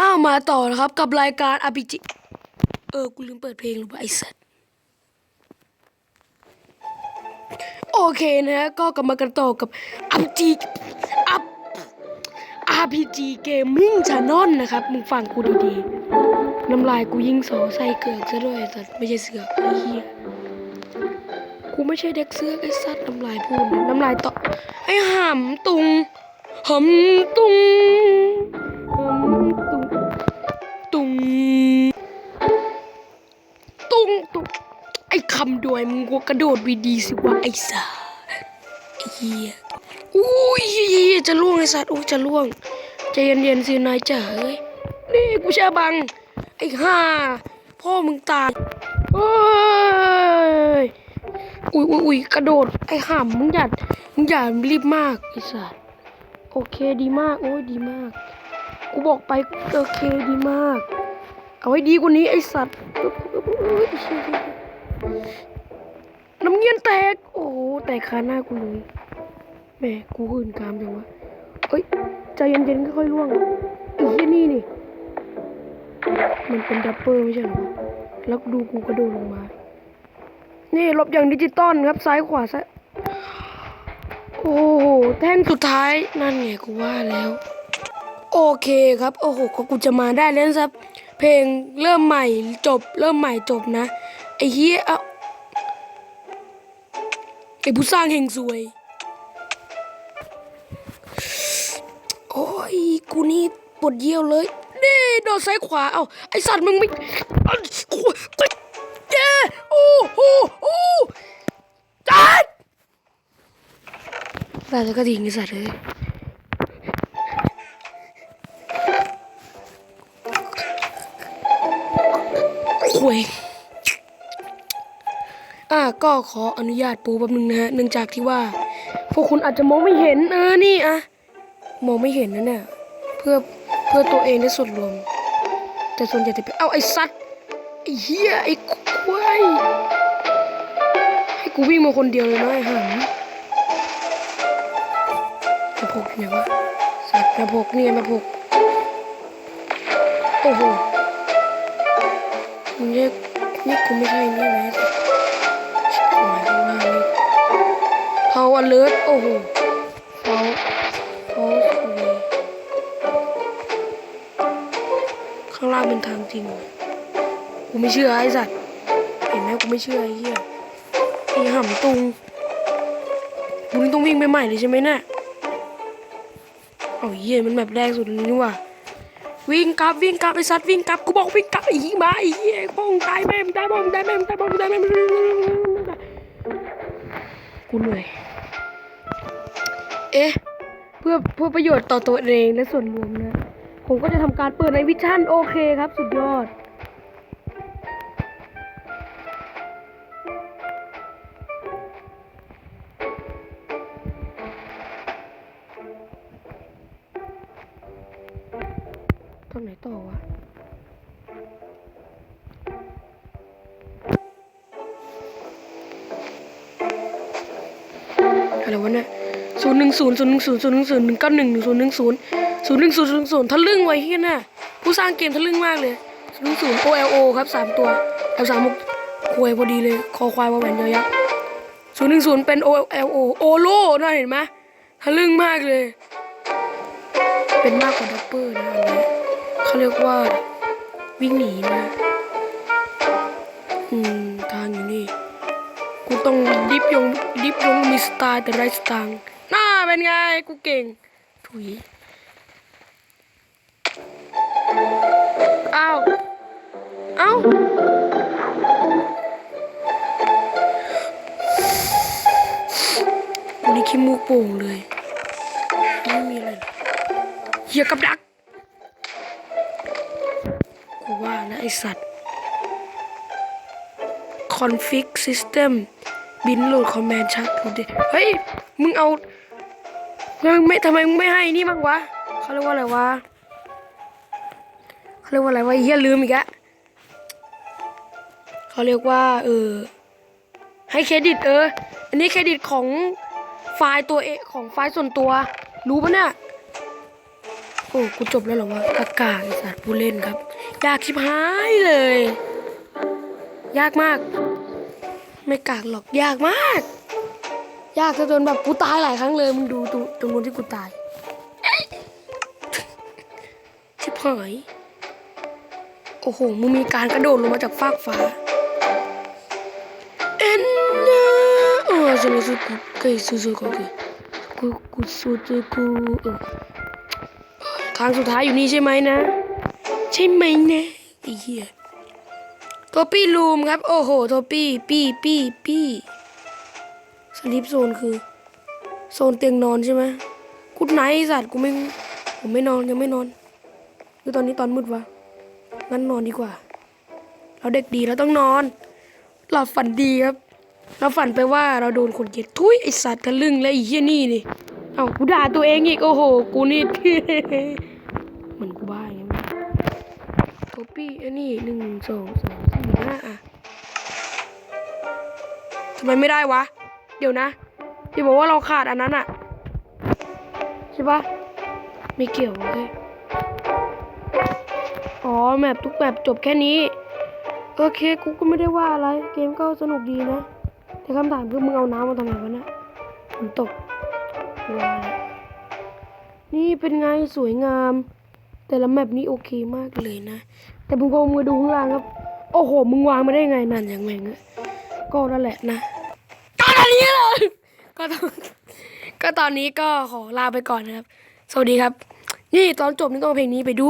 อ้าวมาต่อนะครับกับรายการ RPG เออ กูลืมเปิดเพลงหรือเปล่าไอ้สัสโอเคนะฮะก็กลับมากันต่อกับ RPG อัพ RPG Gaming Channel นะครับ มึงฟังกูดีๆ น้ำลายกูยิ่งสอใส่เกือกซะด้วยไอ้สัสไม่ใช่เสือกไอ้เหี้ยกูไม่ใช่เด็กเสือกไอ้สัสน้ำลายพูดนะน้ำลายต่อไอ้หำตุงหำตุงหำำด้วยมึงก็กระโดดวีดีสิวะไอ้สัสเหี้ยอุ้ยเหี้ยจะล่วงไอ้สัตว์อุ้ยจะล่วงใจเย็นๆสินายจ๋าเอ้ยนี่กูแช่บัง ไอ้ห่าพ่อมึงตายเอ้ยอุ้ยอุ้ยอุ้ยกระโดดไอ้ห่ามมึงอย่ามึงอย่ารีบมากไอ้สัตว์โอเคดีมากโอ้ยดีมาก กูบอกไปโอเคดีมาก เอาไว้ดีกว่านี้ไอ้สัตว์ น้ำเงี้ยนแตก โอ้โหแตกคาหน้ากูเลยแม่กูหื่นกามจังวะเอ้ยใจเย็นๆค่อยๆล่วงไอ้เหี้ยนี่นี่ มันเป็นดับเบิลไม่ใช่เหรอแล้วดูกูกระโดดลงมา นี่ลบอย่างดิจิตอลครับซ้ายขวาซ้ายโอ้โหแท่นสุดท้ายนั่นไงกูว่าแล้ว โอเคครับ โอ้โหก็กูจะมาได้แล้วครับ เพลงเริ่มใหม่จบ เริ่มใหม่จบนะ ไอ้เฮียเอาไอ้ผู้สร้างเฮงซวย โอ้ย กูนี่ปวดเยี่ยวเลยนี่โดนซ้ายขวา เอาไอสัตว์มึงไม่เอาโอ้ยเย้โอ้โหโอ้จัดแบบแล้วก็ดิ่งไอสัตว์เลย ก็ขออนุญาตปูแป๊บนึงนะฮะเนื่องจากที่ว่า พวกคุณอาจจะมองไม่เห็นเออนี่อะมองไม่เห็นนะเนี่ยเพื่อเพื่อตัวเองและส่วนรวม แต่ส่วนใหญ่จะเป็นเอาไอ้สัตว์ไอ้เหี้ยไอ้ควายให้กูวิ่งมาคนเดียวเลยนะไอ้ห่ามมาพกเนี่ยวะสัตว์มาพกเนี่ยมาพกโอ้โหนี่นี่กูไม่ใช่นี่นะชิ บหายข้างล่างนี่เผาอเลิร์โอ้โหเผาเผาสวยข้างล่างเป็นทางจริงกูไม่เชื่อไอ้สัตว์เห็นไหมกูไม่เชื่อไอ้เหี้ยไอ้ห่ำตุงมึงต้องวิ่งไปใหม่เลยใช่ไหมน่ะเอาเหี้ยมันแบบแรกสุดเลยนี่ว่ะวิ่งกลับวิ่งกลับไอ้สัตว์วิ่งกลับกูบอกวิ่งกลับไอ้หิมาไอ้เหี้ยป้องตายแม่มตายบ้องตายแม่มตายบ้องตายแม่ม กูเหนื่อย เอ๊ะ เพื่อเพื่อประโยชน์ต่อตัวเองและส่วนรวมนะ ผมก็จะทำการเปิดในวิชั่นโอเคครับ สุดยอด ตรงไหนต่อวะ อะไรวะเนี่ยศูนย์หนึ่งศูนย์ศูนย์หนึ่งศูนย์ศูนย์หนึ่งศูนย์หนึ่งเก้าหนึ่งหนึ่งศูนย์หนึ่งศูนย์ศูนย์หนึ่งศูนย์ศูนย์ศูนย์ทะลึ่งไว้เฮียน่ะผู้สร้างเกมทะลึ่งมากเลยศูนย์ศูนย์ OLO ครับสามตัวแอลสามควยพอดีเลย คอควายวาแหวนยอยักษ์ศูนย์หนึ่งศูนย์เป็น OLO โอโลน่าเห็นไหมทะลึ่งมากเลย เป็นมากกว่าดับเบิลนะอันนี้เขาเรียกว่าวิ่งหนีนะอืมางอยู่นี่กู ต้องดิฟยงดิฟยงมีสไตล์แต่ไรสตางค์น้าเป็นไงกูเก่งถุยอ้าวเอ้าวันนี้ขี้มูกโป่งเลยไม่มีอะไรเหี้ยกับดักกูว่านะไอสัตว์ config system บินโหลดคอมแมนชักดูดิ เฮ้ย มึงเอามึงไม่ทำไมมึงไม่ให้นี่บ้างวะเขาเรียกว่าอะไรวะเขาเรียกว่าอะไรวะเฮียลืมอีกอะเขาเรียกว่า เออ ให้เครดิตเออ อันนี้เครดิตของไฟล์ตัวเอของไฟล์ส่วนตัว รู้ปะเนี่ย โอ้ กูจบแล้วเหรอวะกากาไอสัตว์ผู้เล่นครับ อยากชิบหายเลย ยากมาก ไม่กากหรอกยากมาก ยากซะจนแบบกูตายหลายครั้งเลยมึงดูตรงตรงนู้นที่กูตายชิบหายโอ้โหมึงมีการกระโดดลงมาจากฟากฟ้าเอ็นนะโอ้ฉันรู้สึกกูเกยสู้ๆกูเกยกูกูสู้กูเออครั้งสุดท้ายอยู่นี่ใช่ไหมนะ ใช่ไหมนะไอ้เหี้ย โทปี้ลูมครับ โอ้โห โทปี้ปี้ปี้ปี้สลิปโซนคือ โซนเตียงนอนใช่ไหมกุดไนสัตว์กูไม่ผมไม่นอนยังไม่นอนคือตอนนี้ตอนมืดวะงั้นนอนดีกว่า เราเด็กดีเราต้องนอนหลับฝันดีครับ เราฝันไปว่าเราโดนคนเกลียดทุยไอสัตว์ทะลึ่งและไอเหี้ยนี่นี่ เอ้ากูด่าตัวเองอีกโอ้โห กูนี่ เหมือนกูบ้า โคปี้อันนี้หนึ่งสองสามสี่ห้าอะทำไมไม่ได้วะ เดี๋ยวนะอย่าบอกว่าเราขาดอันนั้นอะใช่ปะไม่เกี่ยวเลยอ๋อแมปทุกแมปจบแค่นี้ โอเคกูก็ไม่ได้ว่าอะไร เกมก็สนุกดีนะ แต่คำถามคือมึงเอาน้ำมาทำไมวะนี่ยฝนตกว้านี่เป็นไงสวยงาม แต่ละแมปนี้โอเคมากเลยนะ แต่ผมก็มือดูข้างล่างครับ โอ้โห มึงวางมาได้ไงนั่นอย่างแม่งอะก็นั่นแหละนะก็ตอนนี้เลยก็ตอนก็ตอนนี้ก็ขอลาไปก่อนนะครับ สวัสดีครับ นี่ตอนจบนี่ต้องเพลงนี้ไปดู